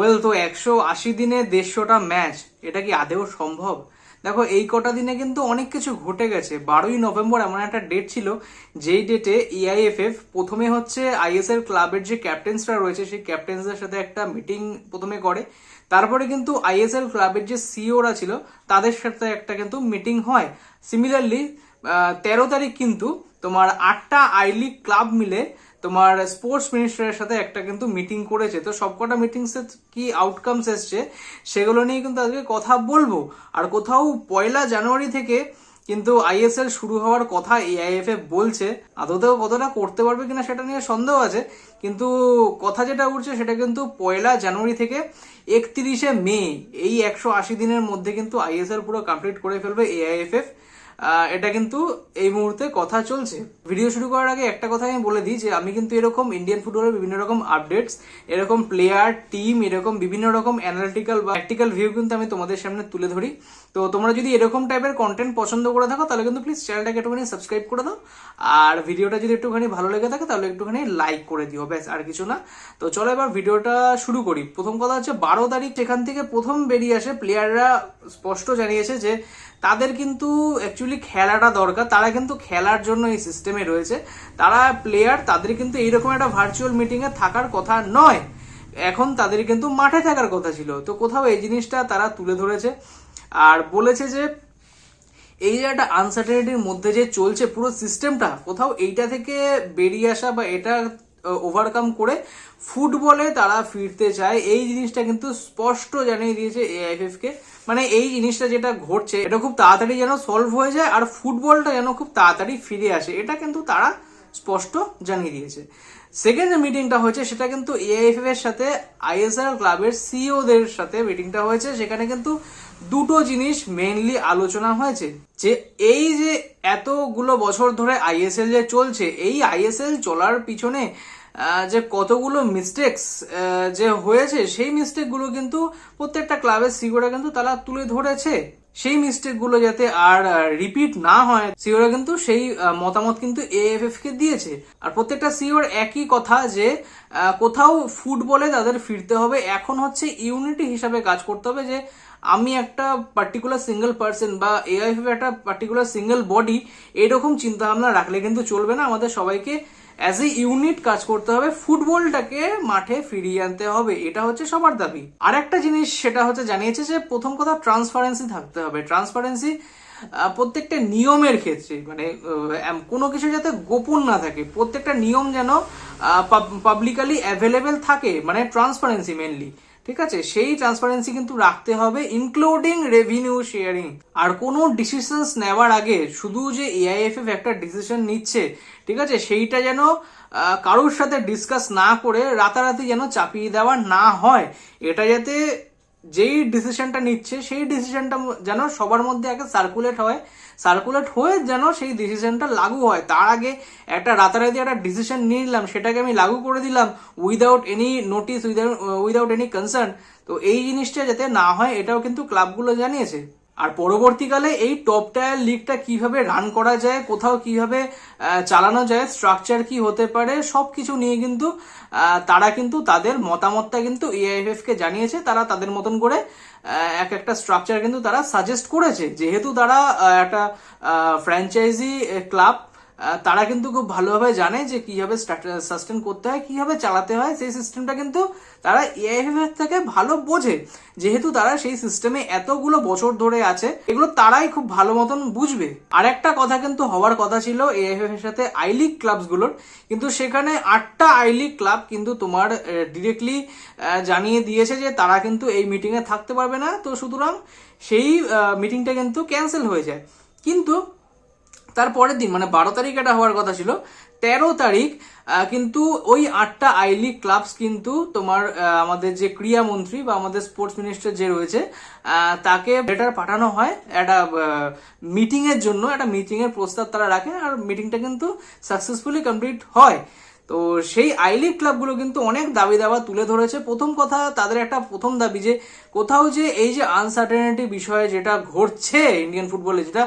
Well তো একশো আশি দিনে দেড়শোটা ম্যাচ এটা কি আদেও সম্ভব? দেখো, এই কটা দিনে কিন্তু অনেক কিছু ঘটে গেছে। বারোই নভেম্বর এমন একটা ডেট ছিল, যেই ডেটে ইআইএফএফ প্রথমে হচ্ছে আইএসএল ক্লাবের যে ক্যাপ্টেন্সরা রয়েছে, সেই ক্যাপ্টেন্সদের সাথে একটা মিটিং প্রথমে করে। তারপরে কিন্তু আইএসএল ক্লাবের যে সিওরা ছিল, তাদের সাথে একটা কিন্তু মিটিং হয়। সিমিলারলি তেরো তারিখ কিন্তু তোমার আটটা আই লিগ ক্লাব মিলে তোমার স্পোর্টস মিনিস্টারের সাথে একটা কিন্তু মিটিং করেছে। তো সবকটা মিটিংস কি আউটকামস এসছে সেগুলো নিয়ে কিন্তু আজকে কথা বলব। আর কোথাও পয়লা জানুয়ারি থেকে কিন্তু আইএসএল শুরু হওয়ার কথা এআইএফএফ বলছে। আদতেও কতটা করতে পারবে কিনা সেটা নিয়ে সন্দেহ আছে। কিন্তু কথা যেটা উঠছে সেটা কিন্তু পয়লা জানুয়ারি থেকে একত্রিশে মে এই একশো আশি দিনের মধ্যে কিন্তু আইএসএল পুরো কমপ্লিট করে ফেলবে এআইএফএফ এটা কিন্তু এই মুহূর্তে কথা চলছে। ভিডিও শুরু করার আগে একটা কথা আমি বলে দিই যে, আমি কিন্তু এরকম ইন্ডিয়ান ফুটবলের বিভিন্ন রকম আপডেটস এরকম প্লেয়ার টিম এরকম বিভিন্ন রকম অ্যানালিটিক্যাল বা প্র্যাকটিক্যাল ভিউ কিন্তু আমি তোমাদের সামনে তুলে ধরি। তো তোমরা যদি এরকম টাইপের কন্টেন্ট পছন্দ করে থাকো, তাহলে কিন্তু প্লিজ চ্যানেলটাকে একটুখানি সাবস্ক্রাইব করে দাও। আর ভিডিওটা যদি একটুখানি ভালো লেগে থাকে, তাহলে একটুখানি লাইক করে দিও, ব্যাস, আর কিছু না। তো চলো এবার ভিডিওটা শুরু করি। প্রথম কথা হচ্ছে, বারো তারিখ সেখান থেকে প্রথম বেরিয়ে আসে প্লেয়াররা স্পষ্ট জানিয়েছে যে তাদের কিন্তু অ্যাকচুয়ালি খেলাটা দরকার। তারা কিন্তু খেলার জন্য এই সিস্টেমে রয়েছে। তারা প্লেয়ার তাদের কিন্তু এইরকম একটা ভার্চুয়াল মিটিংয়ে থাকার কথা নয়। এখন তাদের কিন্তু মাঠে থাকার কথা ছিল। তো কোথাও এই জিনিসটা তারা তুলে ধরেছে। আর বলেছে যে, এই যে একটা আনসার্টেনিটির মধ্যে যে চলছে পুরো সিস্টেমটা কোথাও এইটা থেকে বেরিয়ে আসা বা এটা ওভারকাম করে ফুটবলে তারা ফিরতে চায়। এই জিনিসটা কিন্তু স্পষ্ট জানিয়ে দিয়েছে এআইএফএফ কে। মানে এই জিনিসটা যেটা ঘটছে, এটা খুব তাড়াতাড়ি যেন সলভ হয়ে যায় আর ফুটবলটা যেন খুব তাড়াতাড়ি ফিরে আসে, এটা কিন্তু তারা স্পষ্ট জানিয়ে দিয়েছে। সেকেন্ড যে মিটিংটা হয়েছে, সেটা কিন্তু এআইএফএফ এর সাথে আইএসআর ক্লাবের সিইওদের সাথে মিটিংটা হয়েছে, সেখানে কিন্তু দুটো জিনিস মেইনলি আলোচনা হয়েছে। যে এই যে এতগুলো বছর ধরে আইএসএল যে চলছে, এই আইএসএল চলার পিছনে যে কতগুলো মিস্টেক্স যে হয়েছে, সেই মিস্টেকগুলো কিন্তু প্রত্যেকটা ক্লাবের সিওরা কিন্তু তারা তুলে ধরেছে। সেই মিস্টেকগুলো যাতে আর রিপিট না হয়, সিওরা কিন্তু সেই মতামত কিন্তু এএফএফ কে দিয়েছে। আর প্রত্যেকটা সিওর একই কথা যে কোথাও ফুটবলে তাদের ফিরতে হবে। এখন হচ্ছে ইউনিটি হিসাবে কাজ করতে হবে যে, আমি একটা পার্টিকুলার সিঙ্গেল পার্সন বা এআইএফ একটা পার্টিকুলার সিঙ্গেল বডি এরকম চিন্তা ভাবনা রাখলে কিন্তু চলবে না। আমাদের সবাইকে অ্যাজ এ ইউনিট কাজ করতে হবে, ফুটবলটাকে মাঠে ফিরিয়ে আনতে হবে, এটা হচ্ছে সবার দাবি। আর একটা জিনিস সেটা হচ্ছে জানিয়েছে যে প্রথম কথা ট্রান্সপারেন্সি থাকতে হবে। ট্রান্সপারেন্সি প্রত্যেকটা নিয়মের ক্ষেত্রে মানে কোনো কিছু যাতে গোপন না থাকে, প্রত্যেকটা নিয়ম যেন পাবলিকালি অ্যাভেলেবেল থাকে মানে ট্রান্সপারেন্সি মেনলি ঠিক আছে? সেই ট্রান্সপারেন্সি কিন্তু রাখতে হবে ইনক্লুডিং রেভিনিউ শেয়ারিং আর কোনো ডিসিশনস নেওয়ার আগে শুধু যে এআইএফএফ একটা ডিসিশন নিচ্ছে, ঠিক আছে? সেইটা যেন কারোর সাথে ডিসকাস না করে রাতারাতি যেন চাপিয়ে দেওয়া না হয়, এটা যাতে যেই ডিসিশনটা নিচ্ছে, সেই ডিসিশনটা যেন সবার মধ্যে আগে সার্কুলেট হয়। সার্কুলেট হয়ে যেন সেই ডিসিশনটা লাগু হয়। তার আগে একটা রাতারাতি একটা ডিসিশন নিয়ে নিলাম, সেটাকে আমি লাগু করে দিলাম without any notice without without any concern তো এই জিনিসটা যাতে না হয়, এটাও কিন্তু ক্লাবগুলো জানিয়েছে। আর পরবর্তীকালে এই টপ টায়ার লিগটা কীভাবে রান করা যায়, কোথাও কীভাবে চালানো যায় স্ট্রাকচার কি হতে পারে সব কিছু নিয়ে কিন্তু তারা কিন্তু তাদের মতামতটা কিন্তু এআইএফএফ কে জানিয়েছে। তারা তাদের মতন করে এক একটা স্ট্রাকচার কিন্তু তারা সাজেস্ট করেছে। যেহেতু তারা একটা ফ্র্যাঞ্চাইজি ক্লাব তারা কিন্তু খুব ভালোভাবে জানে যে কীভাবে সাস্টেন করতে হয়, কীভাবে চালাতে হয়। সেই সিস্টেমটা কিন্তু তারা এআইএফ এর থেকে ভালো বোঝে। যেহেতু তারা সেই সিস্টেমে এতগুলো বছর ধরে আছে, এগুলো তারাই খুব ভালো মতন বুঝবে। আর একটা কথা কিন্তু হওয়ার কথা ছিল এআইএফ এর সাথে আই লিগ ক্লাবসগুলোর কিন্তু সেখানে আটটা আই লিগ ক্লাব কিন্তু তোমার ডিরেক্টলি জানিয়ে দিয়েছে যে তারা কিন্তু এই মিটিংয়ে থাকতে পারবে না। তো সুতরাং সেই মিটিংটা কিন্তু ক্যান্সেল হয়ে যায়। কিন্তু তার পরের দিন মানে বারো তারিখ এটা হওয়ার কথা ছিল, তেরো তারিখ কিন্তু ওই আটটা আই লিগ ক্লাবস কিন্তু তোমার আমাদের যে ক্রীড়া মন্ত্রী বা আমাদের স্পোর্টস মিনিস্টার যে রয়েছে তাকে লেটার পাঠানো হয় একটা মিটিং এর জন্য, একটা মিটিং এর প্রস্তাব তারা রাখে আর মিটিংটা কিন্তু সাকসেসফুলি কমপ্লিট হয়। তো সেই আই লিগ ক্লাবগুলো কিন্তু অনেক দাবি দাবা তুলে ধরেছে। প্রথম কথা, তাদের একটা প্রথম দাবি যে কোথাও যে এই যে আনসার্টেনিটি বিষয়ে যেটা ঘটছে ইন্ডিয়ান ফুটবলে যেটা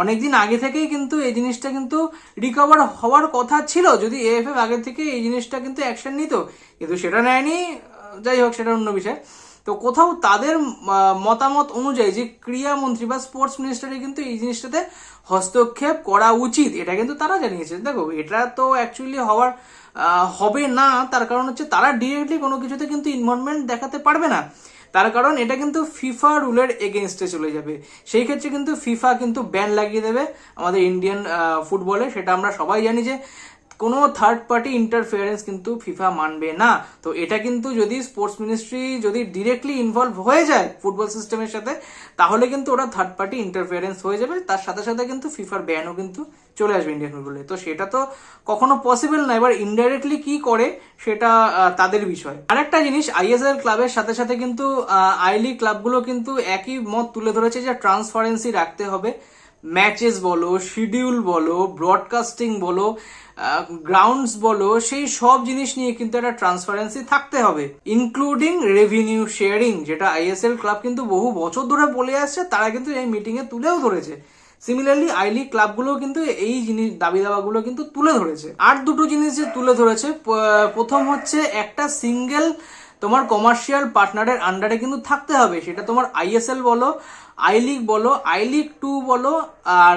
অনেকদিন আগে থেকেই কিন্তু এই জিনিসটা কিন্তু রিকভার হওয়ার কথা ছিল, যদি এএফএফ আগে থেকে এই জিনিসটা কিন্তু অ্যাকশন নিত। কিন্তু সেটা নেয়নি যাই হোক, সেটা অন্য বিষয়। তো কোথাও তাদের মতামত অনুযায়ী যে ক্রীড়ামন্ত্রী বা স্পোর্টস মিনিস্টারের কিন্তু এই জিনিসটাতে হস্তক্ষেপ করা উচিত, এটা কিন্তু তারা জানিয়েছে। দেখো, এটা তো অ্যাকচুয়ালি হওয়ার হবে না, তার কারণ হচ্ছে তারা ডিরেক্টলি কোনো কিছুতে কিন্তু ইনভলভমেন্ট দেখাতে পারবে না। তার কারণ এটা কিন্তু ফিফা রুলের এগেনস্টে চলে যাবে। সেই ক্ষেত্রে কিন্তু ফিফা কিন্তু ব্যান লাগিয়ে দেবে আমাদের ইন্ডিয়ান ফুটবলে সেটা আমরা সবাই জানি যে কোনো থার্ড পার্টি ইন্টারফিয়ারেন্স কিন্তু ফিফা মানবে না। তো এটা কিন্তু যদি স্পোর্টস মিনিস্ট্রি যদি ডিরেক্টলি ইনভলভ হয়ে যায় ফুটবল সিস্টেমের সাথে, তাহলে কিন্তু ওরা থার্ড পার্টি ইন্টারফিয়ারেন্স হয়ে যাবে। তার সাথে সাথে কিন্তু ফিফার ব্যানও কিন্তু চলে আসবে ইন্ডিয়ান ফুটবলে তো সেটা তো কখনো পসিবল না। এবার ইনডাইরেক্টলি কি করে সেটা তাদের বিষয়। আরেকটা জিনিস আইএসএল ক্লাবের সাথে সাথে কিন্তু আই লিগ ক্লাবগুলো কিন্তু একই মত তুলে ধরেছে যে ট্রান্সপারেন্সি রাখতে হবে। ম্যাচেস বলো শিডিউল বলো ব্রডকাস্টিং বলো গ্রাউন্ডস বলো, সেই সব জিনিস নিয়ে কিন্তু একটা ট্রান্সপারেন্সি থাকতে হবে ইনক্লুডিং রেভিনিউ শেয়ারিং যেটা আইএসএল ক্লাব কিন্তু বহু বছর ধরে বলে আসছে, তারা কিন্তু এই মিটিংয়ে তুলেও ধরেছে। সিমিলারলি আই লিগ ক্লাবগুলো কিন্তু এই জিনিস দাবি দাবাগুলো কিন্তু তুলে ধরেছে। আর দুটো জিনিস যে তুলে ধরেছে প্রথম হচ্ছে একটা সিঙ্গেল তোমার কমার্শিয়াল পার্টনারের আন্ডারে কিন্তু থাকতে হবে, সেটা তোমার আইএসএল বলো আই লিগ বলো আই লিগ টু বলো, আর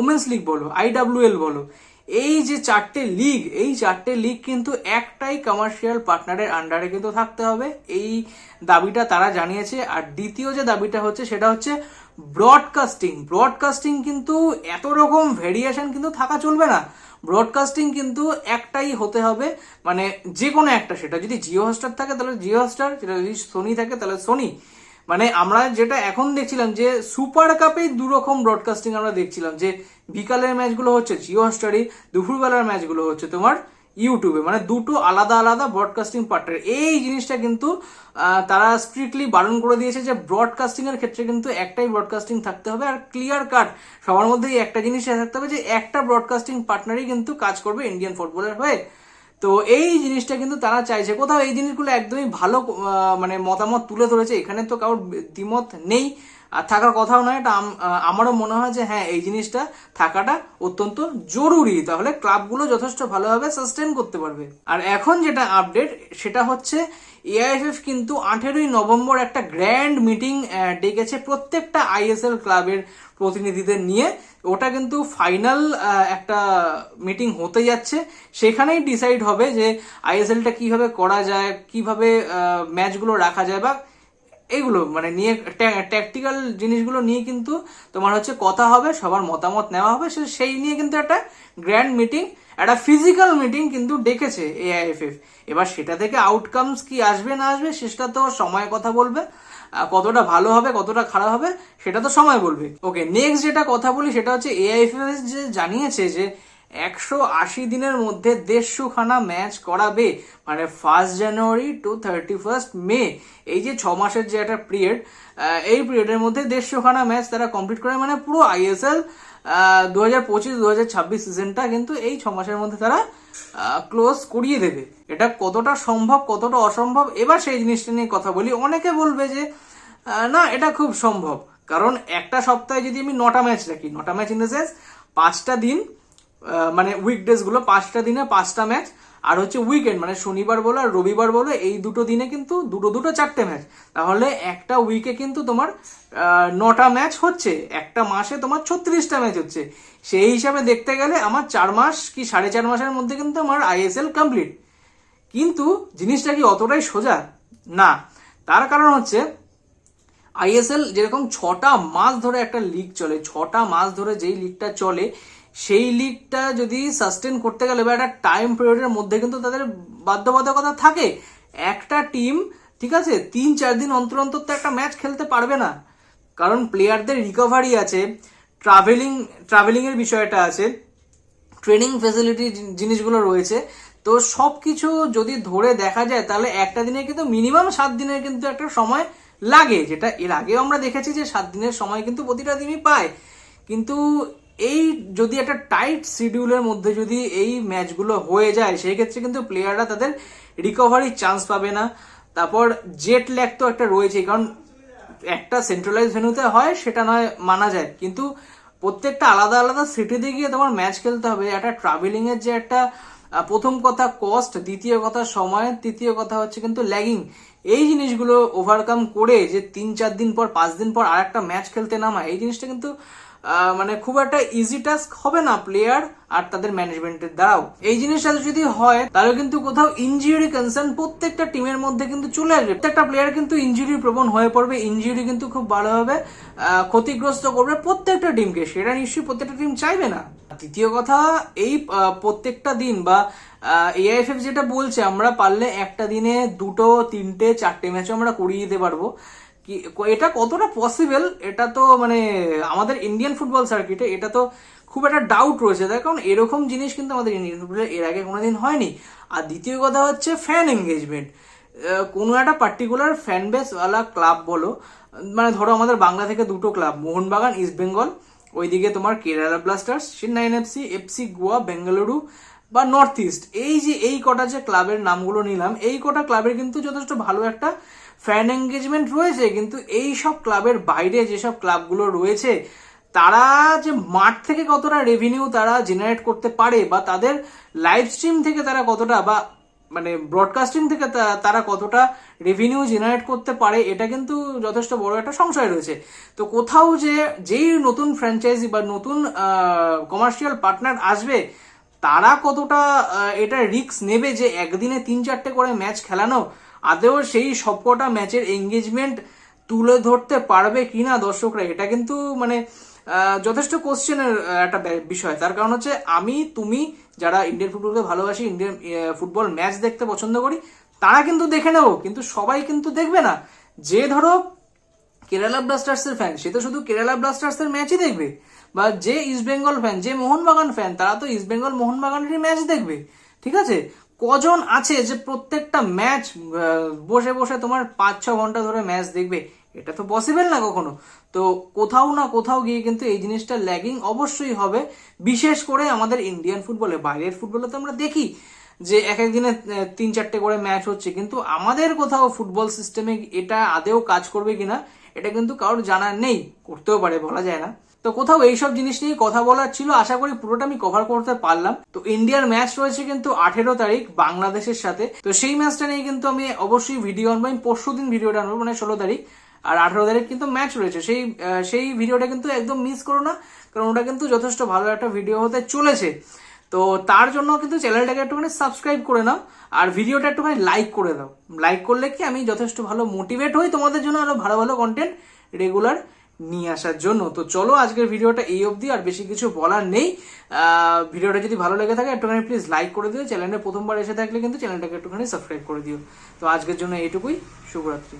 ওমেন্স লিগ বলো আইডাব্লিউএল বলো। এই যে চারটে লিগ এই চারটে লিগ কিন্তু একটাই কমার্শিয়াল পার্টনারের আন্ডারে কিন্তু থাকতে হবে। এই দাবিটা তারা জানিয়েছে। আর দ্বিতীয় যে দাবিটা হচ্ছে, সেটা হচ্ছে ব্রডকাস্টিং ব্রডকাস্টিং কিন্তু এত রকম ভেরিয়েশন কিন্তু থাকা চলবে না। ব্রডকাস্টিং কিন্তু একটাই হতে হবে। মানে যে কোনো একটা, সেটা যদি জিও হটস্টার থাকে, তাহলে জিও হটস্টার, সেটা যদি সোনি থাকে, তাহলে সোনি। মানে আমরা যেটা এখন দেখছিলাম যে সুপার কাপেই দু রকম ব্রডকাস্টিং আমরা দেখছিলাম যে বিকালের ম্যাচগুলো হচ্ছে জিও হটস্টারে, দুপুরবেলার ম্যাচগুলো হচ্ছে তোমার ইউটিউবে। মানে দুটো আলাদা আলাদা ব্রডকাস্টিং পার্টনার এই জিনিসটা কিন্তু তারা স্ট্রিক্টলি বারণ করে দিয়েছে যে ব্রডকাস্টিং এর ক্ষেত্রে কিন্তু একটাই ব্রডকাস্টিং থাকতে হবে আর ক্লিয়ার কাট সবার মধ্যেই একটা জিনিস থাকতে হবে যে একটা ব্রডকাস্টিং পার্টনারই কিন্তু কাজ করবে ইন্ডিয়ান ফুটবলের হয়ে। তো এই জিনিসটা কিন্তু তারা চাইছে। কোথাও এই জিনিসগুলো একদমই ভালো মানে মতামত তুলে ধরেছে, এখানে তো কারোর দ্বিমত নেই। আর থাকার কথাও নয়, এটা আমারও মনে হয় যে হ্যাঁ এই জিনিসটা থাকাটা অত্যন্ত জরুরি। তাহলে ক্লাবগুলো যথেষ্ট ভালোভাবে সাস্টেন করতে পারবে। আর এখন যেটা আপডেট সেটা হচ্ছে এআইএফএফ কিন্তু আঠেরোই নভেম্বর একটা গ্র্যান্ড মিটিং ডেকেছে প্রত্যেকটা আইএসএল ক্লাবের প্রতিনিধিদের নিয়ে। ওটা কিন্তু ফাইনাল একটা মিটিং হতে যাচ্ছে। সেখানেই ডিসাইড হবে যে আইএসএলটা কীভাবে করা যায়, কীভাবে ম্যাচগুলো রাখা যায় বা এইগুলো মানে নিয়ে ট্যাকটিক্যাল জিনিসগুলো নিয়ে কিন্তু তোমার হচ্ছে কথা হবে, সবার মতামত নেওয়া হবে, সে- সেই নিয়ে কিন্তু একটা গ্র্যান্ড মিটিং একটা ফিজিক্যাল মিটিং কিন্তু ডেকেছে এআইএফএফ এবার সেটা থেকে আউটকামস কি আসবে, না আসবে, সেটা তো সময় কথা বলবে কতটা ভালো হবে, কতটা খারাপ হবে, সেটা তো সময় বলবে। ওকে নেক্সট যেটা কথা বলি, সেটা হচ্ছে এআইএফএফ যে জানিয়েছে যে একশো আশি দিনের মধ্যে দেড়শোখানা ম্যাচ করাবে মানে first January to thirty first May এই যে ছ মাসের যে একটা পিরিয়ড এই পিরিয়ডের মধ্যে দেড়শোখানা ম্যাচ তারা কমপ্লিট করে মানে পুরো আইএসএল দু হাজার পঁচিশ দু হাজার ছাব্বিশ সিজনটা কিন্তু এই ছ মাসের মধ্যে তারা ক্লোজ করিয়ে দেবে। এটা কতটা সম্ভব, কতটা অসম্ভব, এবার সেই জিনিসটা নিয়ে কথা বলি। অনেকে বলবে যে না, এটা খুব সম্ভব। কারণ একটা সপ্তাহে যদি আমি নটা ম্যাচ রাখি নটা ম্যাচ ইন দ্য সেন্স পাঁচটা দিন মানে উইকডেজগুলো, পাঁচটা দিনে পাঁচটা ম্যাচ আর হচ্ছে উইকেন্ড মানে শনিবার বলো আর রবিবার বলো, এই দুটো দিনে কিন্তু দুটো দুটো চারটে ম্যাচ তাহলে একটা উইকে কিন্তু তোমার নটা ম্যাচ হচ্ছে, একটা মাসে তোমার ছত্রিশটা ম্যাচ হচ্ছে। সেই হিসাবে দেখতে গেলে আমার চার মাস কি সাড়ে চার মাসের মধ্যে কিন্তু আমার আইএসএল কমপ্লিট কিন্তু জিনিসটা কি অতটাই সোজা? না। তার কারণ হচ্ছে আইএসএল যেরকম ছটা মাস ধরে একটা লিগ চলে, ছটা মাস ধরে যেই লিগটা চলে সেই লিগটা যদি সাস্টেন করতে গেলে বা একটা টাইম পিরিয়ডের মধ্যে কিন্তু তাদের বাধ্যবাধকতা থাকে। একটা টিম ঠিক আছে, তিন চার দিন অন্তর অন্তর তো একটা ম্যাচ খেলতে পারবে না। কারণ প্লেয়ারদের রিকভারি আছে ট্রাভেলিং ট্রাভেলিং এর বিষয়টা আছে ট্রেনিং ফেসিলিটি জিনিসগুলো রয়েছে। তো সব কিছু যদি ধরে দেখা যায়, তাহলে একটা দিনে কিন্তু মিনিমাম সাত দিনের কিন্তু একটা সময় লাগে। যেটা এর আগেও আমরা দেখেছি যে সাত দিনের সময় কিন্তু প্রতিটা দিনই পায়। কিন্তু এই যদি একটা টাইট শিডিউলের মধ্যে যদি এই ম্যাচগুলো হয়ে যায়, সেই ক্ষেত্রে কিন্তু প্লেয়াররা তাদের রিকভারির চান্স পাবে না। তারপর জেট ল্যাগ তো একটা রয়েছে কারণ একটা সেন্ট্রালাইজ ভেন্যুতে হয়, সেটা নয়, মানা যায়। কিন্তু প্রত্যেকটা আলাদা আলাদা সিটিতে গিয়ে তোমার ম্যাচ খেলতে হবে। একটা ট্রাভেলিং এর যে একটা প্রথম কথা কস্ট দ্বিতীয় কথা সময়, তৃতীয় কথা হচ্ছে কিন্তু ল্যাগিং এই জিনিসগুলো ওভারকাম করে যে তিন চার দিন পর, পাঁচ দিন পর আর একটা ম্যাচ খেলতে নামা এই জিনিসটা কিন্তু মানে খুব একটা ইজি টাস্ক হবে না প্লেয়ার আর তাদের ম্যানেজমেন্টের দ্বারাও। এই জিনিসটা যদি হয়, তাহলে কিন্তু কোথাও ইঞ্জুরি কনসার্ন প্রত্যেকটা টিমের মধ্যে কিন্তু চলে আসবে। প্রত্যেকটা প্লেয়ার কিন্তু ইঞ্জুরি প্রবণ হয়ে পড়বে ইঞ্জুরি কিন্তু খুব ভালোভাবে ক্ষতিগ্রস্ত করবে প্রত্যেকটা টিমকে সেটা নিশ্চয়ই প্রত্যেকটা টিম চাইবে না। দ্বিতীয় কথা, এই প্রত্যেকটা দিন বা এআইএফএফ যেটা বলছে, আমরা পারলে একটা দিনে দুটো, তিনটে, চারটে ম্যাচও আমরা করিয়ে দিতে পারব। কি, এটা কতটা পসিবল এটা তো মানে আমাদের ইন্ডিয়ান ফুটবল সার্কিটে এটা তো খুব একটা ডাউট রয়েছে। তার কারণ এরকম জিনিস কিন্তু আমাদের ইন্ডিয়ান ফুটবলে এর আগে কোনোদিন হয়নি। আর দ্বিতীয় কথা হচ্ছে ফ্যান এঙ্গেজমেন্ট কোনো একটা পার্টিকুলার ফ্যান বেসওয়ালা ক্লাব বলো মানে ধরো আমাদের বাংলা থেকে দুটো ক্লাব মোহনবাগান ইস্ট বেঙ্গল ওইদিকে তোমার Kerala Blasters Chennaiyin FC FC Goa Bengaluru বা নর্থ ইস্ট এই যে এই কটা যে ক্লাবের নামগুলো নিলাম, এই কটা ক্লাবের কিন্তু যথেষ্ট ভালো একটা ফ্যান এঙ্গেজমেন্ট রয়েছে, কিন্তু এই সব ক্লাবের বাইরে যেসব ক্লাবগুলো রয়েছে, তারা যে মাঠ থেকে কতটা রেভিনিউ তারা জেনারেট করতে পারে বা তাদের লাইভ স্ট্রিম থেকে তারা কতটা বা মানে ব্রডকাস্টিং থেকে তারা কতটা রেভিনিউ জেনারেট করতে পারে, এটা কিন্তু যথেষ্ট বড় একটা সংশয় রয়েছে। তো কোথাও যে, যেই নতুন ফ্র্যাঞ্চাইজি বা নতুন কমার্শিয়াল পার্টনার আসবে তারা কতটা এটা রিস্ক নেবে যে একদিনে তিন চারটে করে ম্যাচ খেলানো আদেও সেই সবকটা ম্যাচের এঙ্গেজমেন্ট তুলে ধরতে পারবে কিনা দর্শকরা? এটা কিন্তু মানে যথেষ্ট কোশ্চেনের একটা বিষয়। তার কারণ হচ্ছে আমি, তুমি, যারা ইন্ডিয়ান ফুটবলকে ভালোবাসি ইন্ডিয়ান ফুটবল ম্যাচ দেখতে পছন্দ করি, তারা কিন্তু দেখে নেব। কিন্তু সবাই কিন্তু দেখবে না। যে ধরো কেরালা ব্লাস্টার্সের ফ্যান সে তো শুধু কেরালা ব্লাস্টার্সের ম্যাচই দেখবে। বা যে ইস্ট বেঙ্গল ফ্যান যে মোহনবাগান ফ্যান তারা তো ইস্ট বেঙ্গল মোহনবাগানেরই ম্যাচ দেখবে। ঠিক আছে? কজন আছে যে প্রত্যেকটা ম্যাচ বসে বসে তোমার পাঁচ ছ ঘণ্টা ধরে ম্যাচ দেখবে? এটা তো পসিবল না কখনো। তো কোথাও না কোথাও গিয়ে কিন্তু এই জিনিসটা ল্যাগিং অবশ্যই হবে। বিশেষ করে আমাদের ইন্ডিয়ান ফুটবলে বাইরের ফুটবলে তো আমরা দেখি যে এক এক দিনে তিন চারটে করে ম্যাচ হচ্ছে। কিন্তু আমাদের কোথাও ফুটবল সিস্টেমে এটা আদেও কাজ করবে কিনা এটা কিন্তু কারোর জানা নেই, করতেও পারে, বলা যায় না। তো কোথাও এইসব জিনিস নিয়ে কথা বলার ছিল, আশা করি পুরোটা আমি কভার করতে পারলাম। তো ইন্ডিয়ার ম্যাচ রয়েছে কিন্তু আঠেরো তারিখ বাংলাদেশের সাথে। তো সেই ম্যাচটা নিয়ে কিন্তু আমি অবশ্যই ভিডিও আনব, আমি পরশু দিন ভিডিওটা আনব মানে ষোলো তারিখ। আর আঠেরো তারিখ কিন্তু ম্যাচ রয়েছে। সেই সেই ভিডিওটা কিন্তু একদম মিস করো না, কারণ ওটা কিন্তু যথেষ্ট ভালো একটা ভিডিও হতে চলেছে। তো তার জন্য কিন্তু চ্যানেলটাকে একটুখানি সাবস্ক্রাইব করে নাও, আর ভিডিওটা একটুখানি লাইক করে দাও। লাইক করলে কি আমি যথেষ্ট ভালো মোটিভেট হই তোমাদের জন্য আরও ভালো ভালো কন্টেন্ট রেগুলার নিয়ে আসার জন্য। তো চলো আজকের ভিডিওটা এই অবধি, আর বেশি কিছু বলার নেই। ভিডিওটা যদি ভালো লেগে থাকে, একটুখানি প্লিজ লাইক করে দিও। চ্যানেলে প্রথমবার এসে থাকলে কিন্তু চ্যানেলটাকে একটুখানি সাবস্ক্রাইব করে দিও। তো আজকের জন্য এইটুকুই। শুভরাত্রি।